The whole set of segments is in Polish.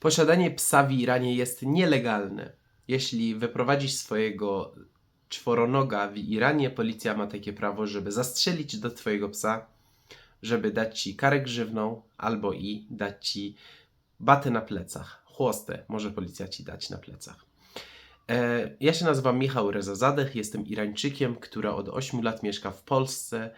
Posiadanie psa w Iranie jest nielegalne. Jeśli wyprowadzisz swojego czworonoga w Iranie, policja ma takie prawo, żeby zastrzelić do twojego psa, żeby dać ci karę grzywną albo i dać ci batę na plecach. Chłostę może policja ci dać na plecach. E, Ja się nazywam Michał Rezazadech, jestem Irańczykiem, który od 8 lat mieszka w Polsce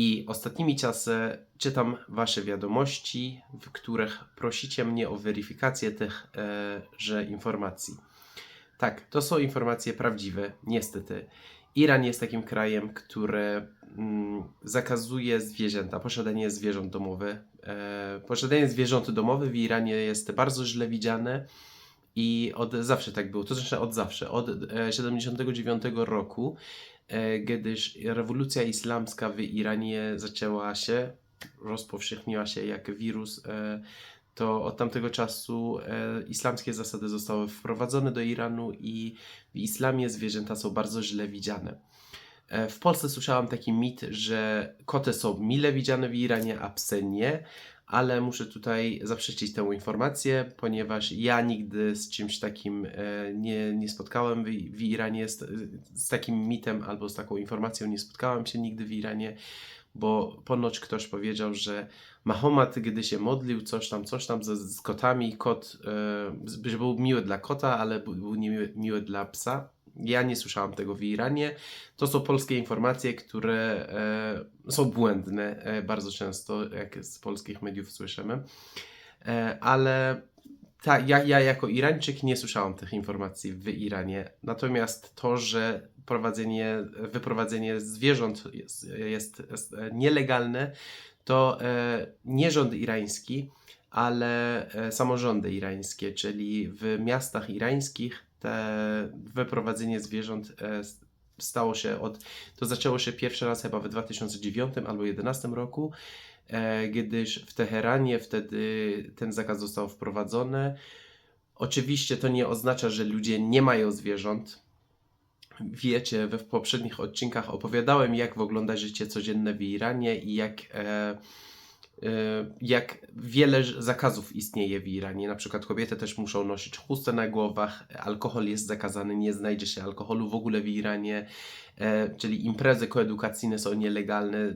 i ostatnimi czasy czytam Wasze wiadomości, w których prosicie mnie o weryfikację tych e, że informacji. Tak, to są informacje prawdziwe, niestety. Iran jest takim krajem, który mm, zakazuje zwierzęta, posiadanie zwierząt domowych. E, posiadanie zwierząt domowych w Iranie jest bardzo źle widziane i od zawsze tak było. To znaczy od zawsze, od e, 79 roku, e, gdyż rewolucja islamska w Iranie zaczęła się, rozpowszechniła się jak wirus, e, to od tamtego czasu e, islamskie zasady zostały wprowadzone do Iranu i w islamie zwierzęta są bardzo źle widziane. E, W Polsce słyszałam taki mit, że koty są mile widziane w Iranie, a psy nie, ale muszę tutaj zaprzeczyć tę informację, ponieważ ja nigdy z czymś takim e, nie, nie spotkałem w, w Iranie, z, z takim mitem albo z taką informacją nie spotkałem się nigdy w Iranie, bo ponoć ktoś powiedział, że Mahomet, gdy się modlił, coś tam, coś tam z, z kotami, kot, e, był miły dla kota, ale był, był niemiły miły dla psa. Ja nie słyszałam tego w Iranie. To są polskie informacje, które e, są błędne e, bardzo często, jak z polskich mediów słyszymy. E, ale ta, ja, ja jako Irańczyk nie słyszałam tych informacji w Iranie. Natomiast to, że prowadzenie, wyprowadzenie zwierząt jest, jest, jest nielegalne, to nie rząd irański, ale samorządy irańskie, czyli w miastach irańskich te wyprowadzenie zwierząt e, stało się od, to zaczęło się pierwszy raz chyba w 2009 albo 2011 roku, e, gdyż w Teheranie wtedy ten zakaz został wprowadzony. Oczywiście to nie oznacza, że ludzie nie mają zwierząt. Wiecie, we w poprzednich odcinkach opowiadałem, jak wygląda życie codzienne w Iranie i jak, e, jak wiele zakazów istnieje w Iranie. Na przykład kobiety też muszą nosić chustę na głowach, alkohol jest zakazany, nie znajdzie się alkoholu w ogóle w Iranie, e, czyli imprezy koedukacyjne są nielegalne.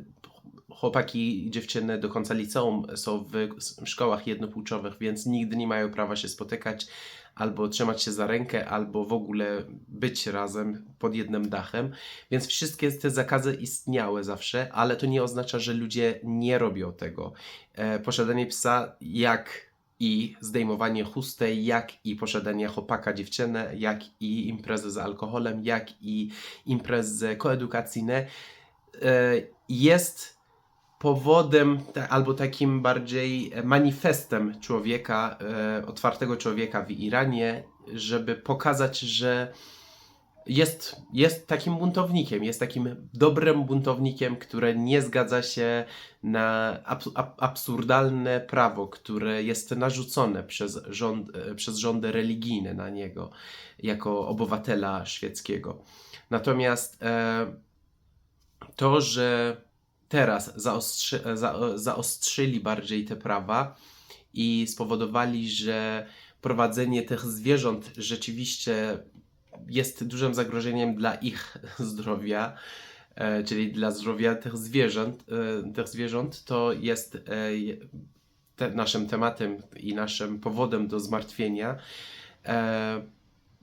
Chłopaki i dziewczyny do końca liceum są w szkołach jednopłciowych, więc nigdy nie mają prawa się spotykać albo trzymać się za rękę, albo w ogóle być razem pod jednym dachem. Więc wszystkie te zakazy istniały zawsze, ale to nie oznacza, że ludzie nie robią tego. E, posiadanie psa, jak i zdejmowanie chusty, jak i posiadanie chłopaka, dziewczyny, jak i imprezy z alkoholem, jak i imprezy koedukacyjne e, jest powodem albo takim bardziej e, manifestem człowieka, e, otwartego człowieka w Iranie, żeby pokazać, że jest, jest takim buntownikiem, jest takim dobrym buntownikiem, które nie zgadza się na abs- ab- absurdalne prawo, które jest narzucone przez, rząd, e, przez rządy religijne na niego jako obywatela szwedzkiego. Natomiast e, to, że teraz zaostrzy, za, zaostrzyli bardziej te prawa i spowodowali, że prowadzenie tych zwierząt rzeczywiście jest dużym zagrożeniem dla ich zdrowia, e, czyli dla zdrowia tych zwierząt, e, tych zwierząt to jest e, te, naszym tematem i naszym powodem do zmartwienia. E,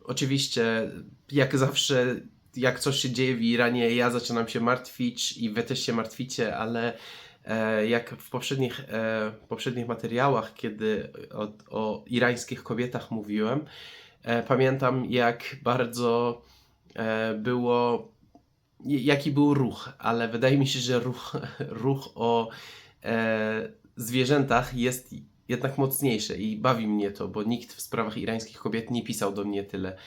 oczywiście, jak zawsze, jak coś się dzieje w Iranie, ja zaczynam się martwić i wy też się martwicie, ale e, jak w poprzednich, e, poprzednich materiałach, kiedy o, o irańskich kobietach mówiłem, e, pamiętam jak bardzo e, było, jaki był ruch, ale wydaje mi się, że ruch, ruch o e, zwierzętach jest jednak mocniejszy i bawi mnie to, bo nikt w sprawach irańskich kobiet nie pisał do mnie tyle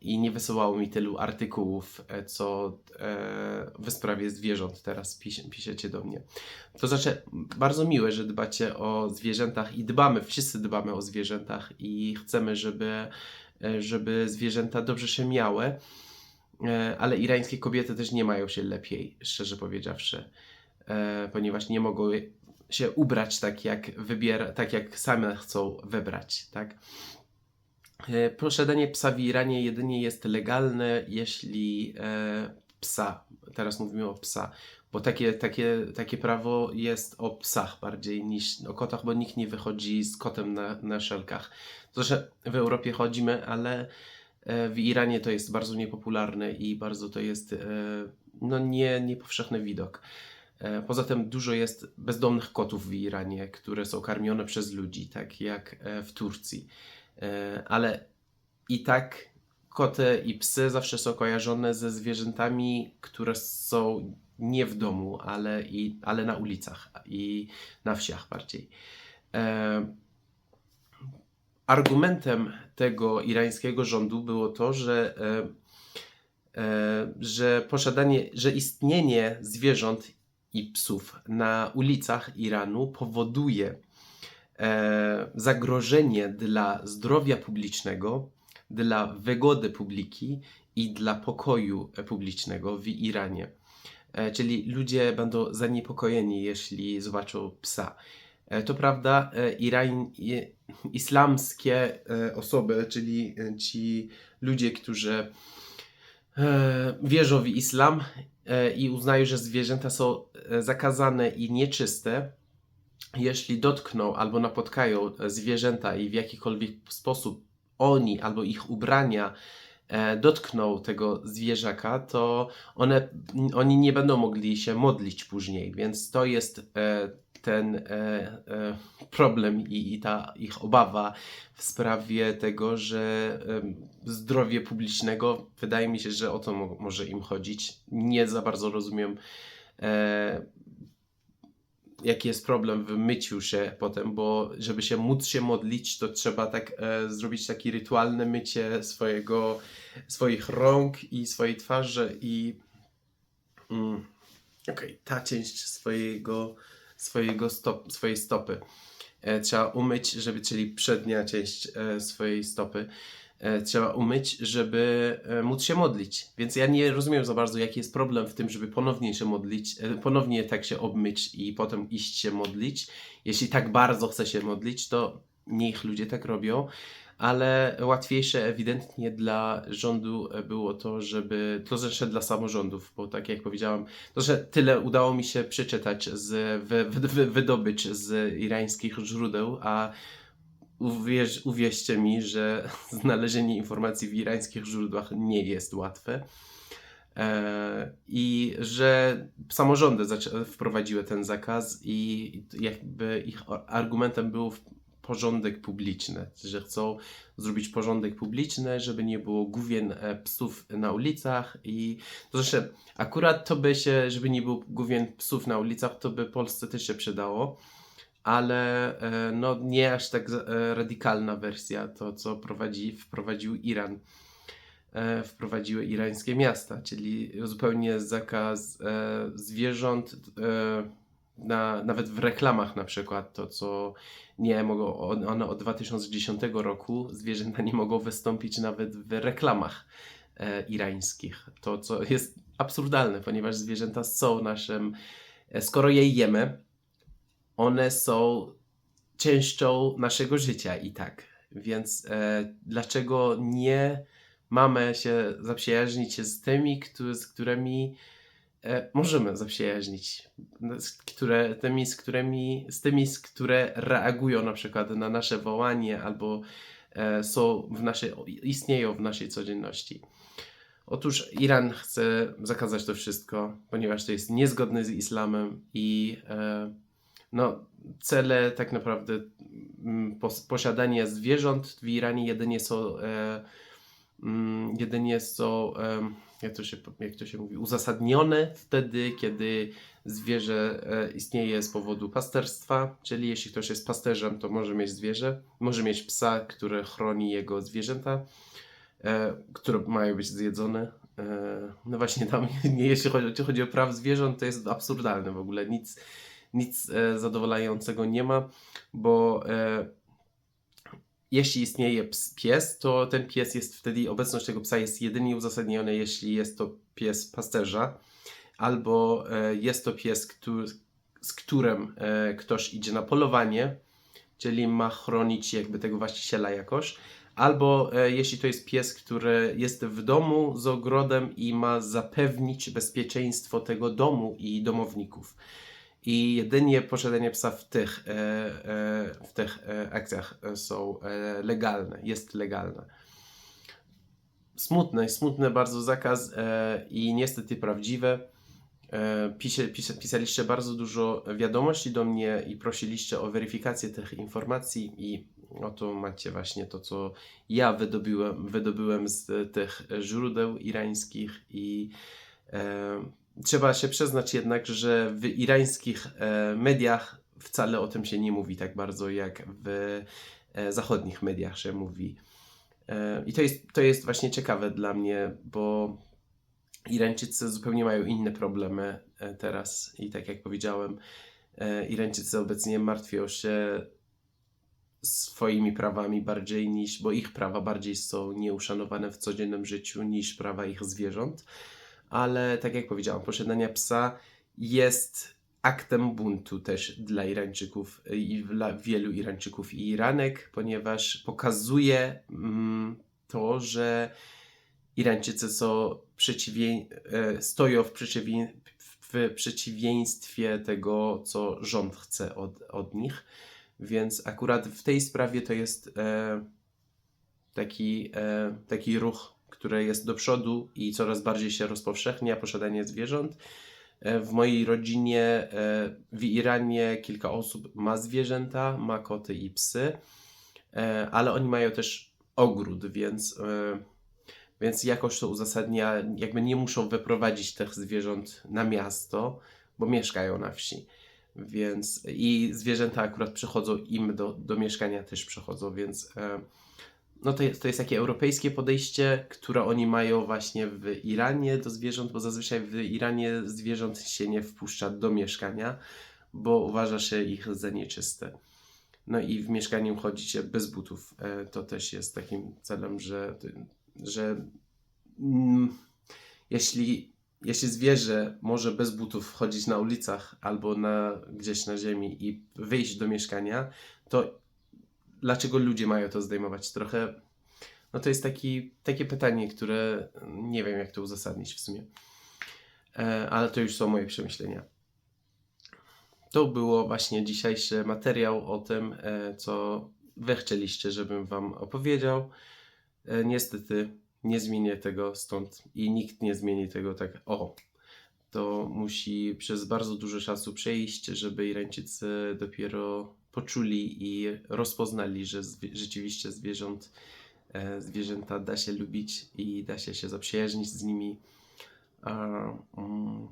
i nie wysyłało mi tylu artykułów, e, co e, w sprawie zwierząt teraz pisze, piszecie do mnie. To znaczy, bardzo miłe, że dbacie o zwierzętach i dbamy, wszyscy dbamy o zwierzętach i chcemy, żeby, e, żeby zwierzęta dobrze się miały, e, ale irańskie kobiety też nie mają się lepiej, szczerze powiedziawszy, e, ponieważ nie mogą się ubrać tak jak wybiera, tak jak same chcą wybrać, tak? E, Posiadanie psa w Iranie jedynie jest legalne, jeśli e, psa, teraz mówimy o psa, bo takie, takie, takie prawo jest o psach bardziej niż o kotach, bo nikt nie wychodzi z kotem na, na szelkach. To, że w Europie chodzimy, ale e, w Iranie to jest bardzo niepopularne i bardzo to jest no nie, niepowszechny widok. Poza tym dużo jest bezdomnych kotów w Iranie, które są karmione przez ludzi, tak jak w Turcji. E, Ale i tak koty i psy zawsze są kojarzone ze zwierzętami, które są nie w domu, ale, i, ale na ulicach i na wsiach bardziej. E, Argumentem tego irańskiego rządu było to, że, e, że posiadanie, że istnienie zwierząt i psów na ulicach Iranu powoduje zagrożenie dla zdrowia publicznego, dla wygody publiki i dla pokoju e, publicznego w Iranie. E, Czyli ludzie będą zaniepokojeni, jeśli zobaczą psa. E, To prawda, e, Iran, islamskie e, osoby, czyli e, ci ludzie, którzy e, wierzą w islam e, i uznają, że zwierzęta są e, zakazane i nieczyste, jeśli dotkną albo napotkają e, zwierzęta i w jakikolwiek sposób oni albo ich ubrania e, dotkną tego zwierzaka, to one, oni nie będą mogli się modlić później, więc to jest e, ten problem i, i ta ich obawa w sprawie tego, że zdrowie publicznego, wydaje mi się, że o to mo- może im chodzić. Nie za bardzo rozumiem, jaki jest problem w myciu się potem, bo żeby się móc się modlić, to trzeba tak e, zrobić takie rytualne mycie swojego, swoich rąk i swojej twarzy i mm, okej, ta część swojego, swojego stop, swojej stopy. E, trzeba umyć, żeby, czyli przednia część e, swojej stopy trzeba umyć, żeby e, móc się modlić. Więc ja nie rozumiem za bardzo, jaki jest problem w tym, żeby ponownie się modlić, e, ponownie tak się obmyć i potem iść się modlić. Jeśli tak bardzo chce się modlić, to niech ludzie tak robią. Ale łatwiejsze ewidentnie dla rządu e, było to, żeby, to zresztą dla samorządów, bo tak jak powiedziałam, to, że tyle udało mi się przeczytać, z, wy, wy, wydobyć z irańskich źródeł, a uwierz, uwierzcie mi, że znalezienie informacji w irańskich źródłach nie jest łatwe. E, I że samorządy wprowadziły ten zakaz, i jakby ich argumentem był porządek publiczny, że chcą zrobić porządek publiczny, żeby nie było główien e, psów na ulicach i to zresztą akurat to by się, żeby nie było główien psów na ulicach, to by Polsce też się przydało, ale e, no nie aż tak e, radykalna wersja, to co prowadzi, wprowadził Iran. E, wprowadziły irańskie miasta, czyli zupełnie zakaz zwierząt, na, nawet w reklamach na przykład, to co nie mogą, one od 2010 roku zwierzęta nie mogą wystąpić nawet w reklamach e, irańskich. To co jest absurdalne, ponieważ zwierzęta są naszym, skoro je jemy, one są częścią naszego życia i tak. Więc e, dlaczego nie mamy się zaprzyjaźnić się z tymi, którzy, z którymi e, możemy zaprzyjaźnić, z, które, tymi, z którymi, z tymi, z które reagują na przykład na nasze wołanie albo e, są w naszej, istnieją w naszej codzienności. Otóż Iran chce zakazać to wszystko, ponieważ to jest niezgodne z islamem i e, no, cele tak naprawdę mm, pos, posiadanie zwierząt w Iranie jedynie są e, mm, jedynie są em, jak to, się, jak to się mówi, uzasadnione wtedy, kiedy zwierzę e, istnieje z powodu pasterstwa, czyli jeśli ktoś jest pasterzem, to może mieć zwierzę, może mieć psa, który chroni jego zwierzęta, e, które mają być zjedzone. E, no właśnie tam, nie, jeśli chodzi, chodzi o praw zwierząt, to jest absurdalne w ogóle, nic, nic e, zadowalającego nie ma, bo e, jeśli istnieje pies, to ten pies jest wtedy, obecność tego psa jest jedynie uzasadniona, jeśli jest to pies pasterza, albo e, jest to pies, który, z którym ktoś idzie na polowanie, czyli ma chronić jakby tego właściciela jakoś, albo jeśli to jest pies, który jest w domu z ogrodem i ma zapewnić bezpieczeństwo tego domu i domowników. I jedynie posiadanie psa w tych, e, e, w tych e, akcjach są legalne, jest legalne. Smutny, smutny bardzo zakaz i niestety prawdziwy. E, pisze, pisze, pisaliście bardzo dużo wiadomości do mnie i prosiliście o weryfikację tych informacji i oto macie właśnie to, co ja wydobyłem, wydobyłem z tych źródeł irańskich i e, trzeba się przyznać jednak, że w irańskich e, mediach wcale o tym się nie mówi tak bardzo, jak w e, zachodnich mediach się mówi. E, I to jest, to jest właśnie ciekawe dla mnie, bo Irańczycy zupełnie mają inne problemy teraz i tak jak powiedziałem, Irańczycy obecnie martwią się swoimi prawami bardziej niż, bo ich prawa bardziej są nieuszanowane w codziennym życiu niż prawa ich zwierząt. Ale tak jak powiedziałem, posiadanie psa jest aktem buntu też dla Irańczyków i dla wielu Irańczyków i Iranek, ponieważ pokazuje mm, to, że Irańczycy są przeciwie, e, stoją w, przeciwie, w przeciwieństwie tego, co rząd chce od, od nich. Więc akurat w tej sprawie to jest e, taki, e, taki ruch, który jest do przodu i coraz bardziej się rozpowszechnia posiadanie zwierząt. E, W mojej rodzinie e, w Iranie kilka osób ma zwierzęta, ma koty i psy, e, ale oni mają też ogród, więc, więc jakoś to uzasadnia, jakby nie muszą wyprowadzić tych zwierząt na miasto, bo mieszkają na wsi. Więc i zwierzęta akurat przychodzą im do, do mieszkania też przychodzą, więc no to jest, to jest takie europejskie podejście, które oni mają właśnie w Iranie do zwierząt, bo zazwyczaj w Iranie zwierząt się nie wpuszcza do mieszkania, bo uważa się ich za nieczyste. No i w mieszkaniu chodzicie bez butów. E, To też jest takim celem, że, że mm, jeśli, jeśli zwierzę może bez butów chodzić na ulicach albo na, gdzieś na ziemi i wyjść do mieszkania, to dlaczego ludzie mają to zdejmować? Trochę, no to jest taki, takie pytanie, które nie wiem, jak to uzasadnić w sumie. E, ale to już są moje przemyślenia. To było właśnie dzisiejszy materiał o tym, e, co wy chcieliście, żebym wam opowiedział. E, niestety nie zmienię tego stąd i nikt nie zmieni tego tak. O, to musi przez bardzo dużo czasu przejść, żeby Irańczycy dopiero poczuli i rozpoznali, że zwie- rzeczywiście zwierząt, e, zwierzęta da się lubić i da się się zaprzyjaźnić z nimi. A, mm,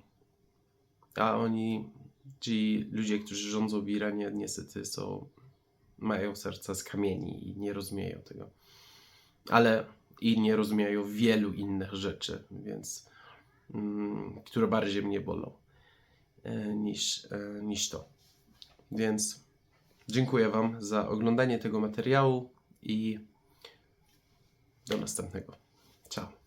a oni, ci ludzie, którzy rządzą w Iranie, niestety są, mają serca z kamieni i nie rozumieją tego. Ale i nie rozumieją wielu innych rzeczy, więc mm, które bardziej mnie bolą e, niż, e, niż to. Więc dziękuję Wam za oglądanie tego materiału i do następnego. Ciao.